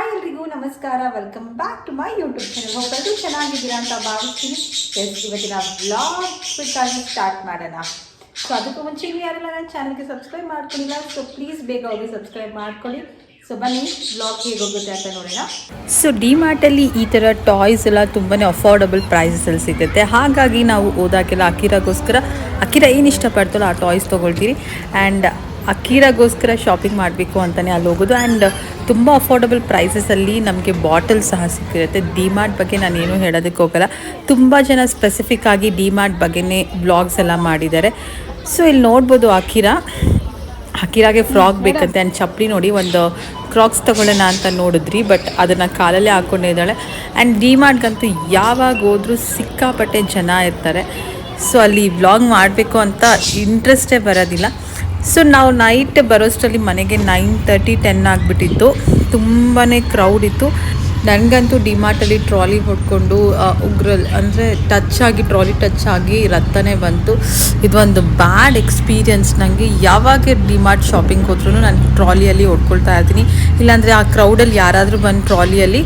Hi ಎಲ್ರಿಗೂ, ನಮಸ್ಕಾರ. Welcome back to my YouTube channel ಹೋಗಲು ಚೆನ್ನಾಗಿದ್ದೀರಾ ಅಂತ ಭಾವಿಸ್ತೀನಿ. ಎಸ್ ಇವತ್ತಿನ ಬ್ಲಾಗ್ ಬಿಟ್ಟಾಗಿ ಸ್ಟಾರ್ಟ್ ಮಾಡೋಣ. ಸೊ ಅದಕ್ಕೂ ಮುಂಚೆ ನೀವು ಯಾರೆಲ್ಲ ನನ್ನ ಚಾನಲ್ಗೆ ಸಬ್ಸ್ಕ್ರೈಬ್ ಮಾಡ್ಕೊಂಡಿಲ್ಲ ಸೊ ಪ್ಲೀಸ್ ಬೇಗ ಹೋಗಿ ಸಬ್ಸ್ಕ್ರೈಬ್ ಮಾಡ್ಕೊಳ್ಳಿ. ಸೊ ಬನ್ನಿ ಬ್ಲಾಗ್ ಹೇಗೆ ಹೋಗುತ್ತೆ ಅಂತ ನೋಡೋಣ. ಸೊ ಡಿಮಾರ್ಟಲ್ಲಿ ಈ ಥರ ಟಾಯ್ಸ್ ಎಲ್ಲ ತುಂಬಾ ಅಫೋರ್ಡಬಲ್ ಪ್ರೈಸಸಲ್ಲಿ ಸಿಗುತ್ತೆ. ಹಾಗಾಗಿ ನಾವು ಓದಾಕೆಲ್ಲ ಅಕಿರಾಗೋಸ್ಕರ ಅಕಿರ ಏನು ಇಷ್ಟಪಡ್ತಾರೋ ಆ ಟಾಯ್ಸ್ ತೊಗೊಳ್ತೀರಿ. ಆ್ಯಂಡ್ ಅಕಿರಾಗೋಸ್ಕರ ಶಾಪಿಂಗ್ ಮಾಡಬೇಕು ಅಂತಲೇ ಅಲ್ಲಿ ಹೋಗೋದು. ಆ್ಯಂಡ್ ತುಂಬ ಅಫೋರ್ಡಬಲ್ ಪ್ರೈಸಸಲ್ಲಿ ನಮಗೆ ಬಾಟಲ್ ಸಹ ಸಿಕ್ಕಿರುತ್ತೆ. ಡಿಮಾರ್ಟ್ ಬಗ್ಗೆ ನಾನೇನು ಹೇಳೋದಕ್ಕೆ ಹೋಗಲ್ಲ. ತುಂಬ ಜನ ಸ್ಪೆಸಿಫಿಕ್ ಆಗಿ ಡಿಮಾರ್ಟ್ ಬಗ್ಗೆನೇ ಬ್ಲಾಗ್ಸ್ ಎಲ್ಲ ಮಾಡಿದ್ದಾರೆ. ಸೊ ಇಲ್ಲಿ ನೋಡ್ಬೋದು ಅಕೀರಾ. ಅಕೀರಾಗೆ ಫ್ರಾಕ್ ಬೇಕಂತೆ. ಆ್ಯಂಡ್ ಚಪ್ಪಲಿ ನೋಡಿ, ಒಂದು ಕ್ರಾಕ್ಸ್ ತೊಗೊಳ್ಳೋಣ ಅಂತ ನೋಡಿದ್ರಿ ಬಟ್ ಅದನ್ನು ಕಾಲಲ್ಲೇ ಹಾಕ್ಕೊಂಡಿದ್ದಾಳೆ ಆ್ಯಂಡ್ ಡಿಮಾರ್ಟ್ಗಂತೂ ಯಾವಾಗ ಹೋದರೂ ಸಿಕ್ಕಾಪಟ್ಟೆ ಜನ ಇರ್ತಾರೆ. ಸೊ ಅಲ್ಲಿ ವ್ಲಾಗ್ ಮಾಡಬೇಕು ಅಂತ ಇಂಟ್ರೆಸ್ಟೇ ಬರೋದಿಲ್ಲ. ಸೊ ನಾವು ನೈಟ್ ಬರೋಷ್ಟರಲ್ಲಿ ಮನೆಗೆ ನೈನ್ ತರ್ಟಿ ಟೆನ್ ಆಗಿಬಿಟ್ಟಿತ್ತು. ತುಂಬಾ ಕ್ರೌಡ್ ಇತ್ತು. ನನಗಂತೂ ಡಿಮಾರ್ಟಲ್ಲಿ ಟ್ರಾಲಿ ಹೊಡ್ಕೊಂಡು ಉಗ್ರಲ್ಲಿ ಅಂದರೆ ಟಚ್ ಆಗಿ, ಟ್ರಾಲಿ ಟಚ್ ಆಗಿ ರಕ್ತನೇ ಬಂತು. ಇದೊಂದು ಬ್ಯಾಡ್ ಎಕ್ಸ್ಪೀರಿಯನ್ಸ್ ನನಗೆ ಯಾವಾಗ ಡಿಮಾರ್ಟ್ ಶಾಪಿಂಗ್ ಹೋದ್ರೂ ನಾನು ಟ್ರಾಲಿಯಲ್ಲಿ ಹೊಡ್ಕೊಳ್ತಾ ಇರ್ತೀನಿ. ಇಲ್ಲಾಂದರೆ ಆ ಕ್ರೌಡಲ್ಲಿ ಯಾರಾದರೂ ಬಂದು ಟ್ರಾಲಿಯಲ್ಲಿ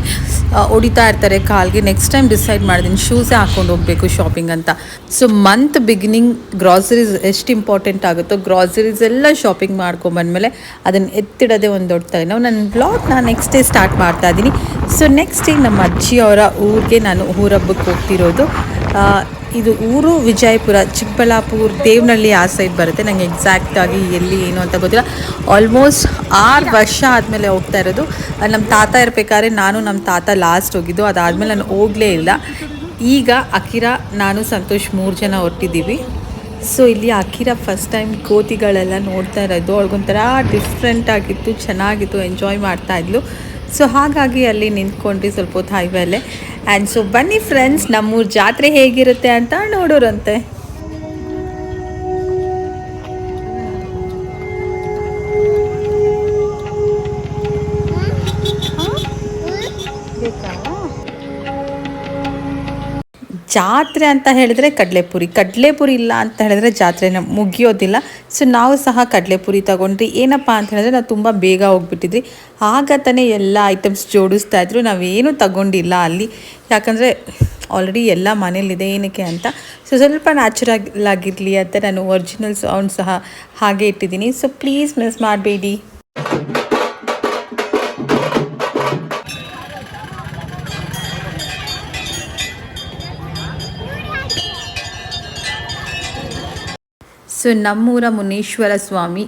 ಹೊಡಿತಾ ಇರ್ತಾರೆ ಕಾಲ್ಗೆ. ನೆಕ್ಸ್ಟ್ ಟೈಮ್ ಡಿಸೈಡ್ ಮಾಡಿದ್ದೀನಿ ಶೂಸೇ ಹಾಕ್ಕೊಂಡು ಹೋಗಬೇಕು ಶಾಪಿಂಗ್ ಅಂತ. ಸೊ ಮಂತ್ ಬಿಗಿನಿಂಗ್ ಗ್ರಾಸರೀಸ್ ಎಷ್ಟು ಇಂಪಾರ್ಟೆಂಟ್ ಆಗುತ್ತೋ ಗ್ರಾಸರೀಸ್ ಎಲ್ಲ ಶಾಪಿಂಗ್ ಮಾಡ್ಕೊಂಬಂದ್ಮೇಲೆ ಅದನ್ನು ಎತ್ತಿಡೋದೇ ಒಂದು ದೊಡ್ಡ ತಲೆನೋವು ನನ್ನ ಬ್ಲಾಗ್ ನಾನು ನೆಕ್ಸ್ಟ್ ಡೇ ಸ್ಟಾರ್ಟ್ ಮಾಡ್ತಾ ಇದ್ದೀನಿ. ಸೊ ನೆಕ್ಸ್ಟ್ ಡೇ ನಮ್ಮ ಅಜ್ಜಿಯವರ ಊರಿಗೆ ನಾನು ಊರಬ್ಬಕ್ಕೆ ಹೋಗ್ತಿರೋದು. ಇದು ಊರು ವಿಜಯಪುರ, ಚಿಕ್ಕಬಳ್ಳಾಪುರ, ದೇವನಹಳ್ಳಿ ಆ ಸೈಡ್ ಬರುತ್ತೆ. ನನಗೆ ಎಕ್ಸಾಕ್ಟಾಗಿ ಎಲ್ಲಿ ಏನು ಅಂತ ಗೊತ್ತಿಲ್ಲ. ಆಲ್ಮೋಸ್ಟ್ ಆರು ವರ್ಷ ಆದಮೇಲೆ ಹೋಗ್ತಾ ಇರೋದು. ನಮ್ಮ ತಾತ ಇರಬೇಕಾದ್ರೆ ನಾನು ನಮ್ಮ ತಾತ ಲಾಸ್ಟ್ ಹೋಗಿದ್ದು. ಅದಾದಮೇಲೆ ನಾನು ಹೋಗಲೇ ಇಲ್ಲ. ಈಗ ಅಕಿರಾ ನಾನು, ಸಂತೋಷ್ ಮೂರು ಜನ ಹೊರಟಿದ್ದೀವಿ. ಸೊ ಇಲ್ಲಿ ಅಕಿರಾ ಫಸ್ಟ್ ಟೈಮ್ ಕೋತಿಗಳೆಲ್ಲ ನೋಡ್ತಾ ಇರೋದು. ಅವ್ಳಿಗೊಂಥರ ಡಿಫ್ರೆಂಟ್ ಆಗಿತ್ತು, ಚೆನ್ನಾಗಿತ್ತು ಎಂಜಾಯ್ ಮಾಡ್ತಾ ಇದ್ಲು. ಸೊ ಹಾಗಾಗಿ ಅಲ್ಲಿ ನಿಂತ್ಕೊಂಡ್ವಿ ಸ್ವಲ್ಪ ಹೊತ್ತು ಹೈವೇಲೆ ಆ್ಯಂಡ್ ಸೊ ಬನ್ನಿ ಫ್ರೆಂಡ್ಸ್ ನಮ್ಮೂರ ಜಾತ್ರೆ ಹೇಗಿರುತ್ತೆ ಅಂತ ನೋಡೋರಂತೆ. ಜಾತ್ರೆ ಅಂತ ಹೇಳಿದ್ರೆ ಕಡಲೆಪುರಿ. ಕಡಲೆಪುರಿ ಇಲ್ಲ ಅಂತ ಹೇಳಿದ್ರೆ ಜಾತ್ರೆನ ಮುಗಿಯೋದಿಲ್ಲ. ಸೊ ನಾವು ಸಹ ಕಡಲೆಪುರಿ ತಗೊಂಡ್ರಿ ಏನಪ್ಪ ಅಂತ ಹೇಳಿದ್ರೆ ನಾವು ತುಂಬ ಬೇಗ ಹೋಗ್ಬಿಟ್ಟಿದ್ವಿ. ಆಗ ತಾನೇ ಎಲ್ಲ ಐಟಮ್ಸ್ ಜೋಡಿಸ್ತಾ ಇದ್ರು. ನಾವೇನು ತಗೊಂಡಿಲ್ಲ ಅಲ್ಲಿ. ಯಾಕಂದರೆ ಆಲ್ರೆಡಿ ಎಲ್ಲ ಮನೇಲಿದೆ ಏನಕ್ಕೆ ಅಂತ. ಸೊ ಸ್ವಲ್ಪ ನ್ಯಾಚುರಲ್ ಆಗಿರಲಿ ಅಂತ ನಾನು ಒರಿಜಿನಲ್ ಸೌಂಡ್ ಸಹ ಹಾಗೆ ಇಟ್ಟಿದ್ದೀನಿ. ಸೊ ಪ್ಲೀಸ್ ಮಿಸ್ ಮಾಡಬೇಡಿ. ಸೊ ನಮ್ಮೂರ ಮುನೀಶ್ವರ ಸ್ವಾಮಿ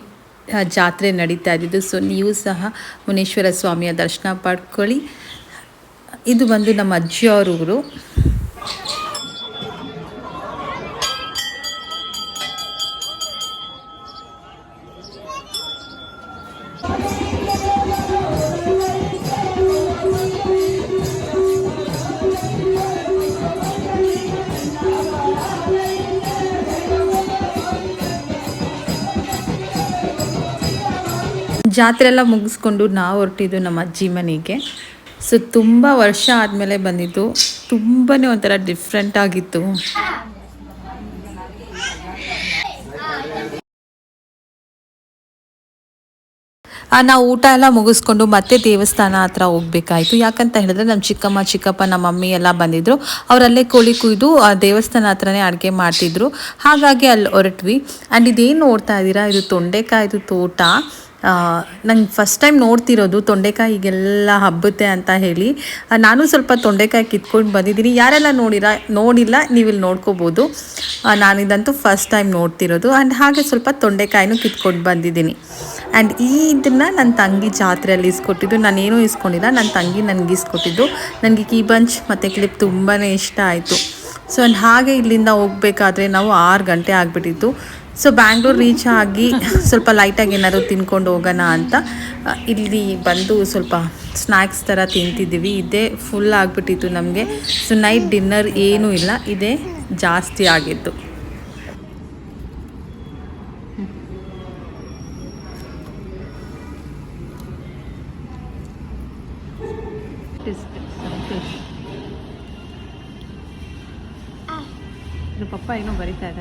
ಜಾತ್ರೆ ನಡೀತಾ ಇದ್ದಿದ್ದು. ಸೊ ನೀವು ಸಹ ಮುನೀಶ್ವರ ಸ್ವಾಮಿಯ ದರ್ಶನ ಪಡ್ಕೊಳ್ಳಿ. ಇದು ಬಂದು ನಮ್ಮ ಅಜ್ಜಿಯವ್ರ ಜಾತ್ರೆ ಎಲ್ಲ ಮುಗಿಸ್ಕೊಂಡು ನಾವು ಹೊರಟಿದ್ದು ನಮ್ಮ ಅಜ್ಜಿ ಮನೆಗೆ. ಸೊ ತುಂಬ ವರ್ಷ ಆದಮೇಲೆ ಬಂದಿದ್ದು. ತುಂಬಾ ಒಂಥರ ಡಿಫ್ರೆಂಟ್ ಆಗಿತ್ತು. ನಾವು ಊಟ ಎಲ್ಲ ಮುಗಿಸ್ಕೊಂಡು ಮತ್ತೆ ದೇವಸ್ಥಾನ ಹತ್ರ ಹೋಗ್ಬೇಕಾಯ್ತು. ಯಾಕಂತ ಹೇಳಿದ್ರೆ ನಮ್ಮ ಚಿಕ್ಕಮ್ಮ, ಚಿಕ್ಕಪ್ಪ, ನಮ್ಮ ಮಮ್ಮಿ ಎಲ್ಲ ಬಂದಿದ್ರು. ಅವರಲ್ಲೇ ಕೋಳಿ ಕುಯ್ದು ದೇವಸ್ಥಾನ ಹತ್ರನೇ ಅಡುಗೆ ಮಾಡ್ತಿದ್ರು. ಹಾಗಾಗಿ ಅಲ್ಲಿ ಹೊರಟ್ವಿ. ಆ್ಯಂಡ್ ಇದೇನು ನೋಡ್ತಾ ಇದ್ದೀರಾ? ಇದು ತೊಂಡೆಕಾಯ್ದು ತೋಟ. ನಂಗೆ ಫಸ್ಟ್ ಟೈಮ್ ನೋಡ್ತಿರೋದು ತೊಂಡೆಕಾಯಿಗೆಲ್ಲ ಹಬ್ಬತ್ತೆ ಅಂತ ಹೇಳಿ. ನಾನು ಸ್ವಲ್ಪ ತೊಂಡೆಕಾಯಿ ಕಿತ್ಕೊಂಡು ಬಂದಿದ್ದೀನಿ. ಯಾರೆಲ್ಲ ನೋಡಿರ, ನೋಡಿಲ್ಲ ನೀವು ಇಲ್ಲಿ ನೋಡ್ಕೋಬೋದು ನಾನಿದಂತೂ ಫಸ್ಟ್ ಟೈಮ್ ನೋಡ್ತಿರೋದು. ಆ್ಯಂಡ್ ಹಾಗೆ ಸ್ವಲ್ಪ ತೊಂಡೆಕಾಯಿನೂ ಕಿತ್ಕೊಂಡು ಬಂದಿದ್ದೀನಿ. ಆ್ಯಂಡ್ ಈ ಇದನ್ನು ನನ್ನ ತಂಗಿ ಜಾತ್ರೆಯಲ್ಲಿ ಇಸ್ಕೊಟ್ಟಿದ್ದು. ನಾನೇನೂ ಇಸ್ಕೊಂಡಿಲ್ಲ. ನನ್ನ ತಂಗಿ ನನಗೆ ಇಸ್ಕೊಟ್ಟಿದ್ದು. ನನಗೆ ಕೀ ಬಂಚ್ ಮತ್ತು ಕ್ಲಿಪ್ ತುಂಬಾ ಇಷ್ಟ ಆಯಿತು. ಸೊ ಆ್ಯಂಡ್ ಹಾಗೆ ಇಲ್ಲಿಂದ ಹೋಗಬೇಕಾದ್ರೆ ನಾವು ಆರು ಗಂಟೆ ಆಗಿಬಿಟ್ಟಿತ್ತು ಸೊ ಬ್ಯಾಂಗ್ಳೂರ್ ರೀಚ್ ಆಗಿ ಸ್ವಲ್ಪ ಲೈಟಾಗಿ ಏನಾದರೂ ತಿನ್ಕೊಂಡು ಹೋಗೋಣ ಅಂತ. ಇಲ್ಲಿ ಬಂದು ಸ್ವಲ್ಪ ಸ್ನ್ಯಾಕ್ಸ್ ಥರ ತಿಂತಿದ್ದೀವಿ. ಇದೇ ಫುಲ್ ಆಗಿಬಿಟ್ಟಿತ್ತು ನಮಗೆ. ಸೊ ನೈಟ್ ಡಿನ್ನರ್ ಏನೂ ಇಲ್ಲ. ಇದೇ ಜಾಸ್ತಿ ಆಗಿತ್ತು पप्पा इन बरता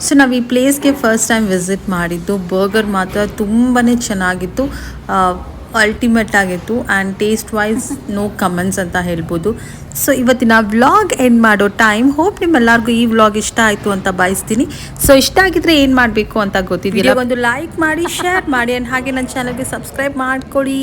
सो ना प्लेस के फस्ट टाइम वजिट बर्गर मात्र तुम चेन ಅಲ್ಟಿಮೇಟ್ ಆಗಿತ್ತು and taste wise no comments ಅಂತ ಹೇಳ್ಬೋದು. ಸೊ ಇವತ್ತಿನ ವ್ಲಾಗ್ ಎಂಡ್ ಮಾಡೋ ಟೈಮ್ ಹೋಪ್ ನಿಮ್ಮೆಲ್ಲರಿಗೂ ಈ ವ್ಲಾಗ್ ಇಷ್ಟ ಆಯಿತು ಅಂತ ಬಯಸ್ತೀನಿ ಸೊ ಇಷ್ಟ ಆಗಿದ್ರೆ ಏನು ಮಾಡಬೇಕು ಅಂತ ಗೊತ್ತಿದೆಯಲ್ಲ ಒಂದು ಲೈಕ್ ಮಾಡಿ ಶೇರ್ ಮಾಡಿ ಆ್ಯಂಡ್ ಹಾಗೆ ನನ್ನ ಚಾನಲ್ಗೆ ಸಬ್ಸ್ಕ್ರೈಬ್ ಮಾಡ್ಕೊಳ್ಳಿ.